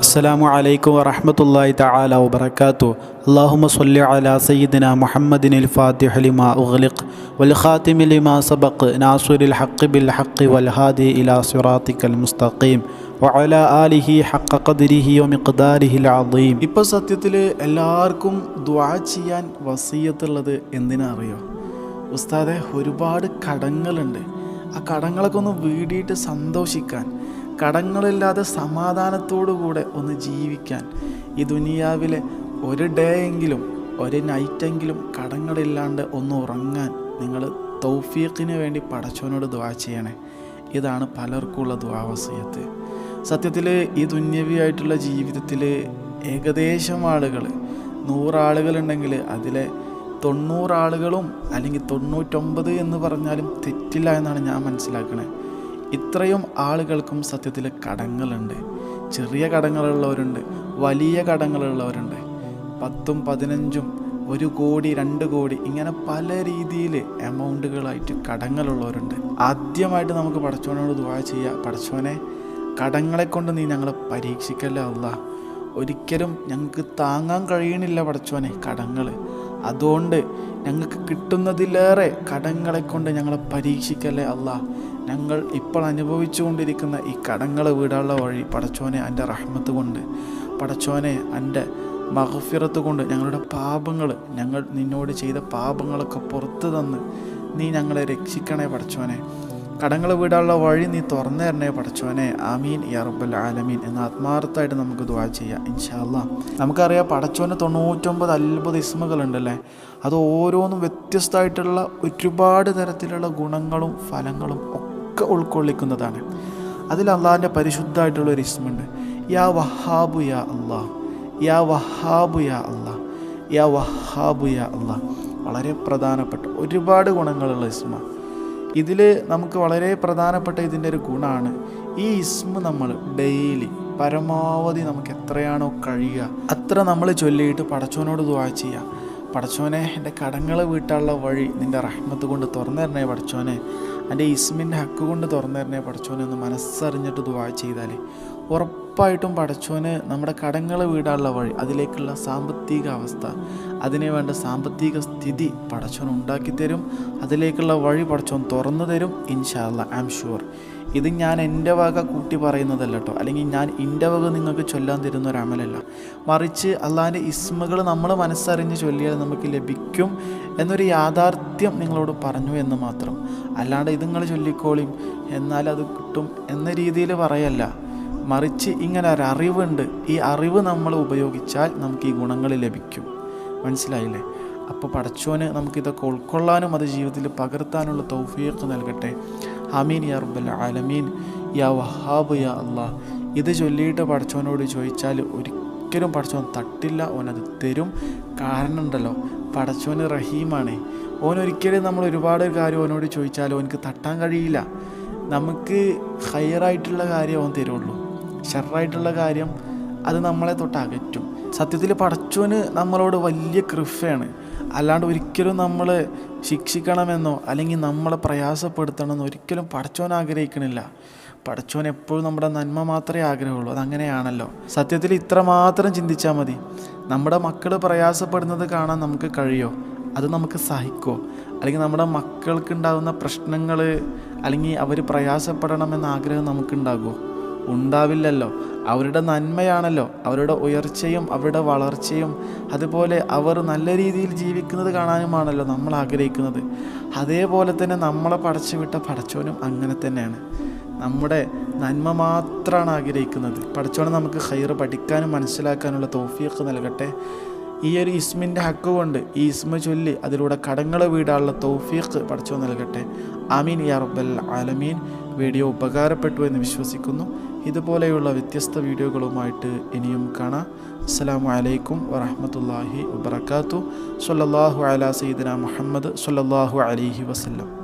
السلام عليكم ورحمة الله تعالى وبركاته اللهم صل على سيدنا محمد الفاتح لما أغلق والخاتم لما سبق ناصر الحق بالحق والهادي إلى صراطك المستقيم وعلى آله حق قدره ومقداره العظيم ഇപ്പോൾ സത്യത്തിൽ എല്ലാവർക്കും ദുആ ചെയ്യാൻ വസീയത്തുള്ളത് എന്തിനാ അറിയോ ഉസ്താദെ ഒരുപാട് കടങ്ങളുണ്ട് ആ കടങ്ങളൊക്കെ ഒന്ന് വീടിയിട്ട് സന്തോഷിക്കാൻ കടങ്ങളില്ലാതെ സമാധാനത്തോടു കൂടെ ഒന്ന് ജീവിക്കാൻ. ഈ ദുനിയാവിലെ ഒരു ഡേ എങ്കിലും ഒരു നൈറ്റെങ്കിലും കടങ്ങളില്ലാണ്ട് ഒന്ന് ഉറങ്ങാൻ നിങ്ങൾ തൗഫീഖിന് വേണ്ടി പടച്ചവനോട് ദുആ ചെയ്യണേ. ഇതാണ് പലർക്കുള്ള ദുആവസയത്ത് സത്യത്തിൽ ഈ ദുന്യവിയായിട്ടുള്ള ജീവിതത്തിൽ ഏകദേശം ആളുകൾ നൂറാളുകളുണ്ടെങ്കിൽ അതിലെ തൊണ്ണൂറാളുകളും അല്ലെങ്കിൽ തൊണ്ണൂറ്റൊമ്പത് എന്ന് പറഞ്ഞാലും തെറ്റില്ല എന്നാണ് ഞാൻ മനസ്സിലാക്കണേ. ഇത്രയും ആളുകൾക്കും സത്യത്തിൽ കടങ്ങളുണ്ട്. ചെറിയ കടങ്ങളുള്ളവരുണ്ട് വലിയ കടങ്ങളുള്ളവരുണ്ട്. പത്തും പതിനഞ്ചും ഒരു കോടി രണ്ട് കോടി ഇങ്ങനെ പല രീതിയിൽ എമൗണ്ടുകളായിട്ട് കടങ്ങളുള്ളവരുണ്ട്. ആദ്യമായിട്ട് നമുക്ക് പടച്ചോനോട് ദുആ ചെയ്യുക പടച്ചോനെ കടങ്ങളെ കൊണ്ട് നീ ഞങ്ങളെ പരീക്ഷിക്കല്ല അല്ല ഒരിക്കലും ഞങ്ങൾക്ക് താങ്ങാൻ കഴിയണില്ല പടച്ചോനെ കടങ്ങൾ അതുകൊണ്ട് ഞങ്ങൾക്ക് കിട്ടുന്നതിലേറെ കടങ്ങളെ കൊണ്ട് ഞങ്ങളെ പരീക്ഷിക്കല്ലേ അല്ല. ഞങ്ങൾ ഇപ്പോൾ അനുഭവിച്ചുകൊണ്ടിരിക്കുന്ന ഈ കടങ്ങൾ വീടാനുള്ള വഴി പടച്ചോനെ എന്റെ റഹ്മത്ത് കൊണ്ട് പടച്ചോനെ എന്റെ മഹഫിറത്ത് കൊണ്ട് ഞങ്ങളുടെ പാപങ്ങൾ ഞങ്ങൾ നിന്നോട് ചെയ്ത പാപങ്ങളൊക്കെ പുറത്തു തന്ന് നീ ഞങ്ങളെ രക്ഷിക്കണേ പടച്ചോനെ. കടങ്ങൾ വീടാനുള്ള വഴി നീ തുറന്നു തരണേ പടച്ചോനെ. ആമീൻ. യാ ആലമീൻ. എന്ന് ആത്മാർത്ഥമായിട്ട് നമുക്ക് ദുആ ചെയ്യാം. ഇൻഷാല്ല നമുക്കറിയാം പടച്ചോന് തൊണ്ണൂറ്റൊമ്പത് അത്ഭുത ഇസ്മകളുണ്ടല്ലേ? അത് ഓരോന്നും വ്യത്യസ്തമായിട്ടുള്ള ഒരുപാട് തരത്തിലുള്ള ഗുണങ്ങളും ഫലങ്ങളും ഒക്കെ ഉൾക്കൊള്ളിക്കുന്നതാണ്. അതിൽ അള്ളാഹിന്റെ പരിശുദ്ധമായിട്ടുള്ള ഒരു ഇസ്മുണ്ട്. യാ വഹാബു യാ അള്ളാഹ് യാ വഹാബു യാ അള്ളാഹ് യാ വഹാബു യാ അള്ളാഹ് വളരെ പ്രധാനപ്പെട്ട ഒരുപാട് ഗുണങ്ങളുള്ള ഇസ്മ. ഇതിൽ നമുക്ക് വളരെ പ്രധാനപ്പെട്ട ഇതിന്റെ ഒരു ഗുണമാണ് ഈ ഇസ്മ നമ്മൾ ഡെയിലി പരമാവധി നമുക്ക് എത്രയാണോ കഴിയുക അത്ര നമ്മൾ ചൊല്ലിയിട്ട് പടച്ചോനോട് ദുആ ചെയ്യുക. പടച്ചോനെ എന്റെ കടങ്ങൾ വീട്ടാനുള്ള വഴി നിന്റെ റഹ്മത്ത് കൊണ്ട് തുറന്നു തരണേ പടച്ചോനെ എന്റെ ഇസ്മിന്റെ ഹക്ക് കൊണ്ട് തുറന്നു തരണേ പടച്ചോനെ ഒന്ന് മനസ്സറിഞ്ഞിട്ട് ദുവാ ചെയ്താൽ ഉറപ്പായിട്ടും പടച്ചോന് നമ്മുടെ കടങ്ങൾ വീടാനുള്ള വഴി അതിലേക്കുള്ള സാമ്പത്തിക അവസ്ഥ അതിനു വേണ്ട സാമ്പത്തിക സ്ഥിതി പടച്ചോൻ ഉണ്ടാക്കി തരും അതിലേക്കുള്ള വഴി പടച്ചോൻ തുറന്നു തരും ഇൻഷാല്ല ഐ ആം ഷുവർ ഇത് ഞാൻ എന്റെ വക കൂട്ടി പറയുന്നതല്ല കേട്ടോ അല്ലെങ്കിൽ ഞാൻ എന്റെ വക നിങ്ങൾക്ക് ചൊല്ലാൻ തരുന്ന ഒരു അമലല്ല. മറിച്ച് അള്ളാഹിന്റെ ഇസ്മകൾ നമ്മൾ മനസ്സറിഞ്ഞ് ചൊല്ലിയാൽ നമുക്ക് ലഭിക്കും എന്നൊരു യാഥാർത്ഥ്യം നിങ്ങളോട് പറഞ്ഞു എന്ന് മാത്രം. അല്ലാണ്ട് ഇത് നിങ്ങൾ ചൊല്ലിക്കോളിയും എന്നാൽ അത് കിട്ടും എന്ന രീതിയിൽ പറയല്ല. മറിച്ച് ഇങ്ങനെ ഒരു അറിവുണ്ട്. ഈ അറിവ് നമ്മൾ ഉപയോഗിച്ചാൽ നമുക്ക് ഈ ഗുണങ്ങൾ ലഭിക്കും. മനസ്സിലായില്ലേ? അപ്പോൾ പടച്ചോന് നമുക്കിതൊക്കെ ഉൾക്കൊള്ളാനും അത് ജീവിതത്തിൽ പകർത്താനുള്ള തൗഫീഖ് നൽകട്ടെ. ആമീൻ യാ റബ്ബൽ ആലമീൻ. യാ വഹാബ് യാ അള്ളാഹ്. ഇത് ചൊല്ലിയിട്ട് പഠിച്ചവനോട് ചോദിച്ചാൽ ഒരിക്കലും പഠിച്ചവൻ തട്ടില്ല ഓനത് തരും. കാരണം ഉണ്ടല്ലോ പഠിച്ചവന് റഹീമാണ്. ഓനൊരിക്കലും നമ്മൾ ഒരുപാട് കാര്യം ഓനോട് ചോദിച്ചാൽ ഓനക്ക് തട്ടാൻ കഴിയില്ല. നമുക്ക് ഹയറായിട്ടുള്ള കാര്യം അവൻ തരുള്ളൂ. ഷെറായിട്ടുള്ള കാര്യം അത് നമ്മളെ തൊട്ട് അകറ്റും. സത്യത്തിൽ പടച്ചോന് നമ്മളോട് വലിയ കൃഫയാണ്. അല്ലാണ്ട് ഒരിക്കലും നമ്മൾ ശിക്ഷിക്കണമെന്നോ അല്ലെങ്കിൽ നമ്മളെ പ്രയാസപ്പെടുത്തണമെന്നോ ഒരിക്കലും പഠിച്ചവൻ ആഗ്രഹിക്കണില്ല. പഠിച്ചവൻ എപ്പോഴും നമ്മുടെ നന്മ മാത്രമേ ആഗ്രഹമുള്ളൂ. അതങ്ങനെയാണല്ലോ. സത്യത്തിൽ ഇത്ര മാത്രം ചിന്തിച്ചാൽ മതി. നമ്മുടെ മക്കൾ പ്രയാസപ്പെടുന്നത് കാണാൻ നമുക്ക് കഴിയോ? അത് നമുക്ക് സഹിക്കോ? അല്ലെങ്കിൽ നമ്മുടെ മക്കൾക്കുണ്ടാകുന്ന പ്രശ്നങ്ങൾ അല്ലെങ്കിൽ അവർ പ്രയാസപ്പെടണമെന്ന ആഗ്രഹം നമുക്കുണ്ടാകുമോ ഉണ്ടാവില്ലല്ലോ. അവരുടെ നന്മയാണല്ലോ. അവരുടെ ഉയർച്ചയും അവരുടെ വളർച്ചയും. അതുപോലെ അവർ നല്ല രീതിയിൽ ജീവിക്കുന്നത് കാണാനുമാണല്ലോ നമ്മൾ ആഗ്രഹിക്കുന്നത്. അതേപോലെ തന്നെ നമ്മളെ പടച്ചു വിട്ട പടച്ചോനും അങ്ങനെ തന്നെയാണ്. നമ്മുടെ നന്മ മാത്രമാണ് ആഗ്രഹിക്കുന്നത്. പടച്ചോനെ നമുക്ക് ഹൈറ് പഠിക്കാനും മനസ്സിലാക്കാനുള്ള തോഫിയൊക്കെ നൽകട്ടെ. ഈ ഒരു ഇസ്മിന്റെ ഹക്ക് കൊണ്ട് ഈ ഇസ്മ ചൊല്ലി അതിലൂടെ കടങ്ങൾ വീടാനുള്ള തൗഫീഖ് പഠിച്ചോ നൽകട്ടെ. അമീൻ യാ റബ്ബൽ ആലമീൻ. വീഡിയോ ഉപകാരപ്പെട്ടു എന്ന് വിശ്വസിക്കുന്നു. ഇതുപോലെയുള്ള വ്യത്യസ്ത വീഡിയോകളുമായിട്ട് ഇനിയും കാണാം. അസ്സാം വലൈക്കും വറഹമത്തല്ലാഹി വബർക്കാത്തു സല്ലല്ലാഹു അല സീദന മുഹമ്മദ് സല്ലല്ലാഹു അലഹി വസല്ലം.